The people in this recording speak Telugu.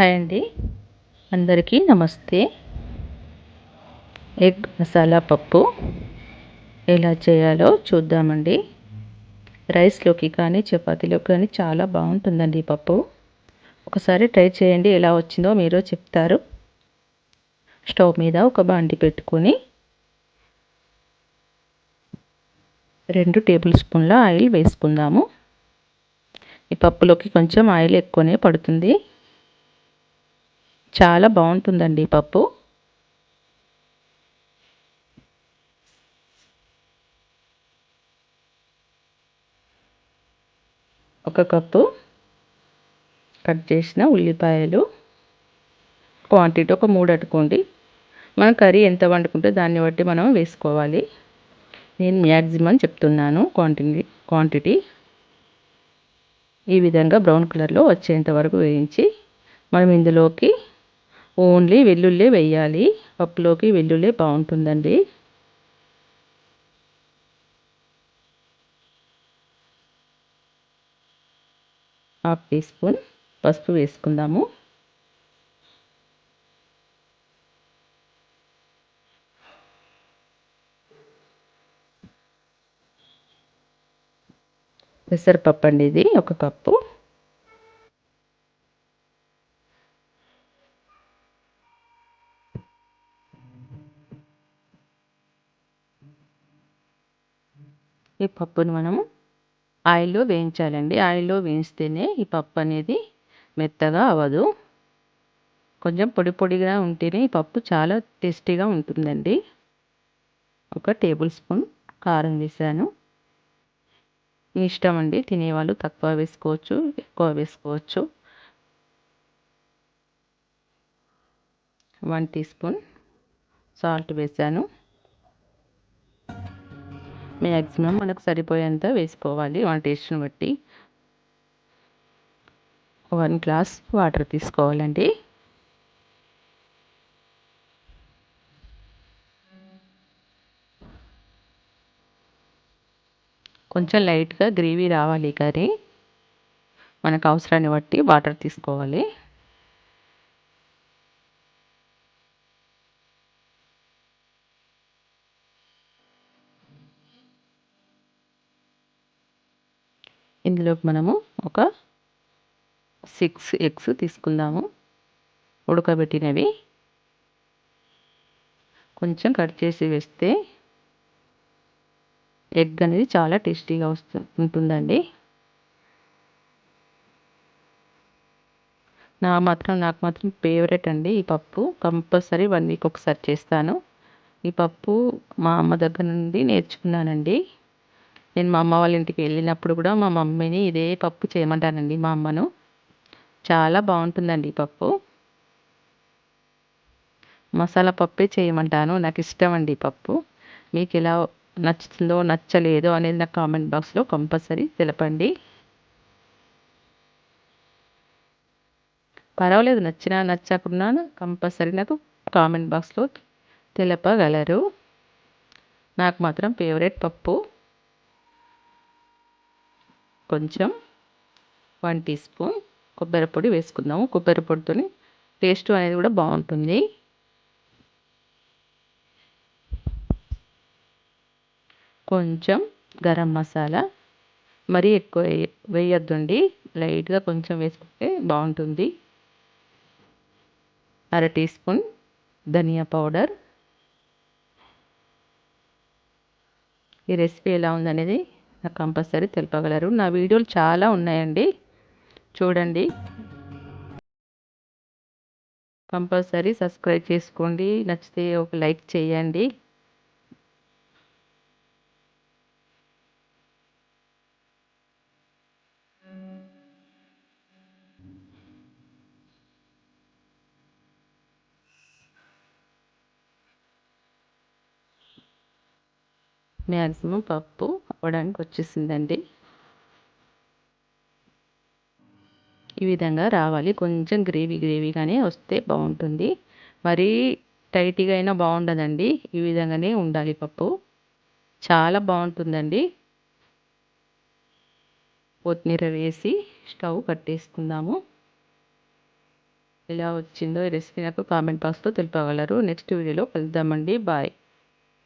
హాయ్ అండి. అందరికీ నమస్తే. ఎగ్ మసాలా పప్పు ఎలా చేయాలో చూద్దామండి. రైస్లోకి కానీ చపాతీలోకి కానీ చాలా బాగుంటుందండి ఈ పప్పు. ఒకసారి ట్రై చేయండి ఎలా వచ్చిందో మీరు చెప్తారు. స్టవ్ మీద ఒక బాండి పెట్టుకొని రెండు టేబుల్ స్పూన్ల ఆయిల్ వేసుకుందాము. ఈ పప్పులోకి కొంచెం ఆయిల్ ఎక్కువనే పడుతుంది. చాలా బాగుంటుందండి పప్పు. ఒక కప్పు కట్ చేసిన ఉల్లిపాయలు. క్వాంటిటీ ఒక మూడు అట్టుకోండి మనం కర్రీ ఎంత వండుకుంటే దాన్ని బట్టి మనం వేసుకోవాలి. నేను మ్యాక్సిమం చెప్తున్నాను క్వాంటిటీ క్వాంటిటీ. ఈ విధంగా బ్రౌన్ కలర్లో వచ్చేంత వరకు వేయించి మనం ఇందులోకి ఓన్లీ వెల్లుల్లి వేయాలి. పప్పులోకి వెల్లుల్లి బాగుంటుందండి. హాఫ్ టీ స్పూన్ పసుపు వేసుకుందాము. పెసరపప్పు అండి ఇది ఒక కప్పు. ఈ పప్పును మనము ఆయిల్లో వేయించాలండి. ఆయిల్లో వేయిస్తేనే ఈ పప్పు అనేది మెత్తగా అవ్వదు. కొంచెం పొడి పొడిగా ఉంటేనే ఈ పప్పు చాలా టేస్టీగా ఉంటుందండి. ఒక టేబుల్ స్పూన్ కారం వేసాను. మీ ఇష్టం అండి. తినేవాళ్ళు తక్కువ వేసుకోవచ్చు ఎక్కువ వేసుకోవచ్చు. వన్ టీ స్పూన్ సాల్ట్ వేసాను. మ్యాక్సిమం మనకు సరిపోయేంత వేసుకోవాలి. మన టేస్ట్ని బట్టి. వన్ గ్లాస్ వాటర్ తీసుకోవాలండి. కొంచెం లైట్గా గ్రేవీ రావాలి కర్రీ మనకు అవసరాన్ని బట్టి వాటర్ తీసుకోవాలి. ఇందులోకి మనము ఒక సిక్స్ ఎగ్స్ తీసుకుందాము. ఉడకబెట్టినవి. కొంచెం కట్ చేసి వేస్తే ఎగ్ అనేది చాలా టేస్టీగా వస్తు ఉంటుందండి. నా మాత్రం నాకు మాత్రం ఫేవరెట్ అండి ఈ పప్పు. కంపల్సరీ వన్ వీక్ ఒకసారి చేస్తాను. ఈ పప్పు మా అమ్మ దగ్గర నుండి నేర్చుకున్నానండి. నేను మా అమ్మ వాళ్ళ ఇంటికి వెళ్ళినప్పుడు కూడా మా మమ్మీని ఇదే పప్పు చేయమంటానండి మా అమ్మను. చాలా బాగుంటుందండి ఈ పప్పు. మసాలా పప్పే చేయమంటాను నాకు ఇష్టం అండి పప్పు. మీకు ఎలా నచ్చుతుందో నచ్చలేదో అనేది నాకు కామెంట్ బాక్స్లో కంపల్సరీ తెలపండి. పర్వాలేదు నచ్చినా నచ్చకున్నా కంపల్సరీ నాకు కామెంట్ బాక్స్లో తెలపగలరు. నాకు మాత్రం ఫేవరెట్ పప్పు. కొంచెం వన్ టీ స్పూన్ కొబ్బరి పొడి వేసుకుందాము. కొబ్బరి పొడితో టేస్ట్ అనేది కూడా బాగుంటుంది. కొంచెం గరం మసాలా మరీ ఎక్కువ వేయొద్దండి. లైట్గా కొంచెం వేసుకుంటే బాగుంటుంది. అర టీ స్పూన్ ధనియా పౌడర్. ఈ రెసిపీ ఎలా ఉందనేది నాకు కంపల్సరీ తెలుపగలరు. నా వీడియోలు చాలా ఉన్నాయండి. చూడండి. కంపల్సరీ సబ్స్క్రైబ్ చేసుకోండి. నచ్చితే ఒక లైక్ చేయండి. మ్యాక్సిమం పప్పు అవ్వడానికి వచ్చేసిందండి ఈ విధంగా రావాలి. కొంచెం గ్రేవీ గ్రేవీగానే వస్తే బాగుంటుంది. మరీ టైట్గా అయినా బాగుండదండి. ఈ విధంగానే ఉండాలి పప్పు. చాలా బాగుంటుందండి. కొత్తిమీర వేసి స్టవ్ కట్టేసుకుందాము. ఎలా వచ్చిందో ఈ రెసిపీ నాకు కామెంట్ బాక్స్లో తెలిపగలరు. నెక్స్ట్ వీడియోలో కలుద్దామండి. బాయ్.